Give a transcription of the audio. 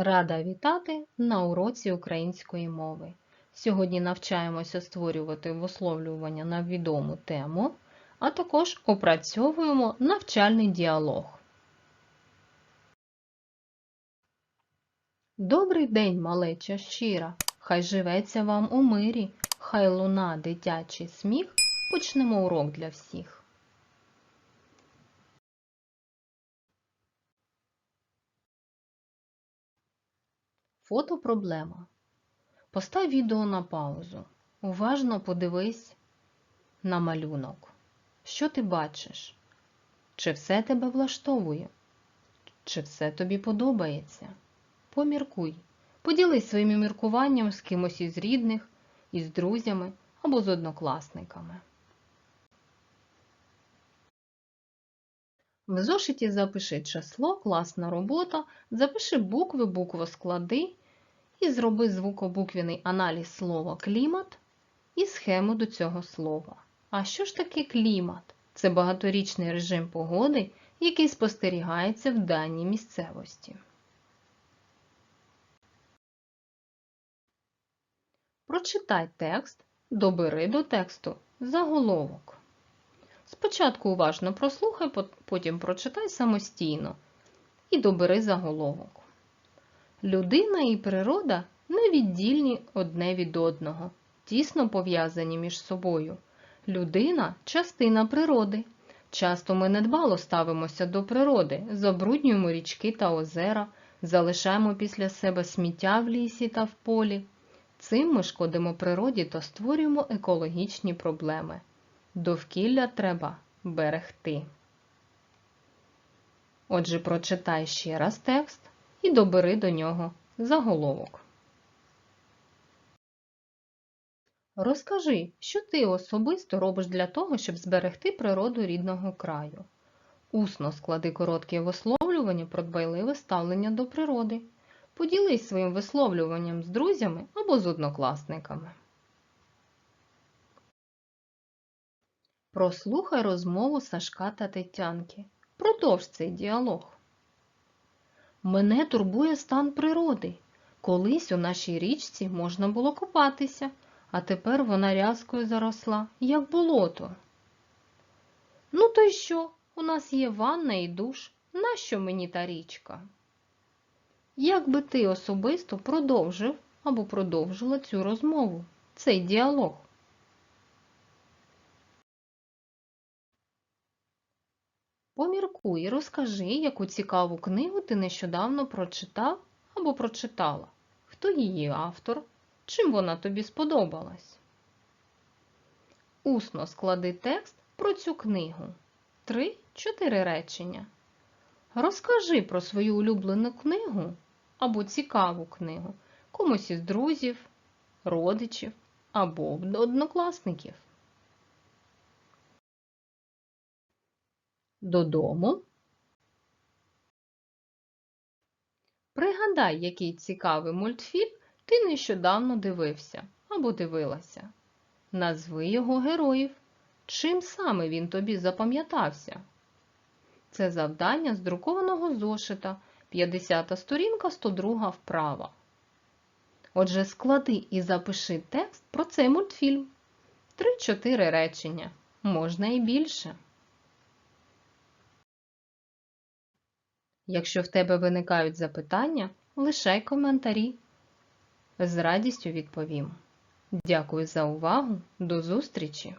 Рада вітати на уроці української мови. Сьогодні навчаємося створювати висловлювання на відому тему, а також опрацьовуємо навчальний діалог. Добрий день, малеча щира! Хай живеться вам у мирі, хай луна, дитячий сміх, почнемо урок для всіх. Фотопроблема. Постав відео на паузу. Уважно подивись на малюнок. Що ти бачиш? Чи все тебе влаштовує? Чи все тобі подобається? Поміркуй. Поділись своїм міркуванням з кимось із рідних, із друзями або з однокласниками. В зошиті запиши число, класна робота, запиши букви, буквосклади і зроби звукобуквений аналіз слова клімат і схему до цього слова. А що ж таке клімат? Це багаторічний режим погоди, який спостерігається в даній місцевості. Прочитай текст, добери до тексту заголовок. Спочатку уважно прослухай, потім прочитай самостійно і добери заголовок. Людина і природа невіддільні одне від одного, тісно пов'язані між собою. Людина частина природи. Часто ми недбало ставимося до природи, забруднюємо річки та озера, залишаємо після себе сміття в лісі та в полі. Цим ми шкодимо природі та створюємо екологічні проблеми. Довкілля треба берегти. Отже, прочитай ще раз текст і добери до нього заголовок. Розкажи, що ти особисто робиш для того, щоб зберегти природу рідного краю. Усно склади коротке висловлювання про дбайливе ставлення до природи. Поділись своїм висловлюванням з друзями або з однокласниками. Прослухай розмову Сашка та Тетянки. Продовж цей діалог. Мене турбує стан природи. Колись у нашій річці можна було купатися, а тепер вона рязкою заросла, як болото. Ну, то й що? У нас є ванна і душ. Нащо мені та річка? Як би ти особисто продовжив або продовжила цю розмову, цей діалог? Поміркуй розкажи, яку цікаву книгу ти нещодавно прочитав або прочитала. Хто її автор? Чим вона тобі сподобалась? Усно склади текст про цю книгу. Три-чотири речення. Розкажи про свою улюблену книгу або цікаву книгу комусь із друзів, родичів або однокласників. Додому. Пригадай, який цікавий мультфільм ти нещодавно дивився або дивилася. Назви його героїв. Чим саме він тобі запам'ятався? Це завдання з друкованого зошита, 50 сторінка, 102 вправа. Отже, склади і запиши текст про цей мультфільм. 3-4 речення. Можна і більше. Якщо в тебе виникають запитання, лишай коментарі. З радістю відповім. Дякую за увагу. До зустрічі!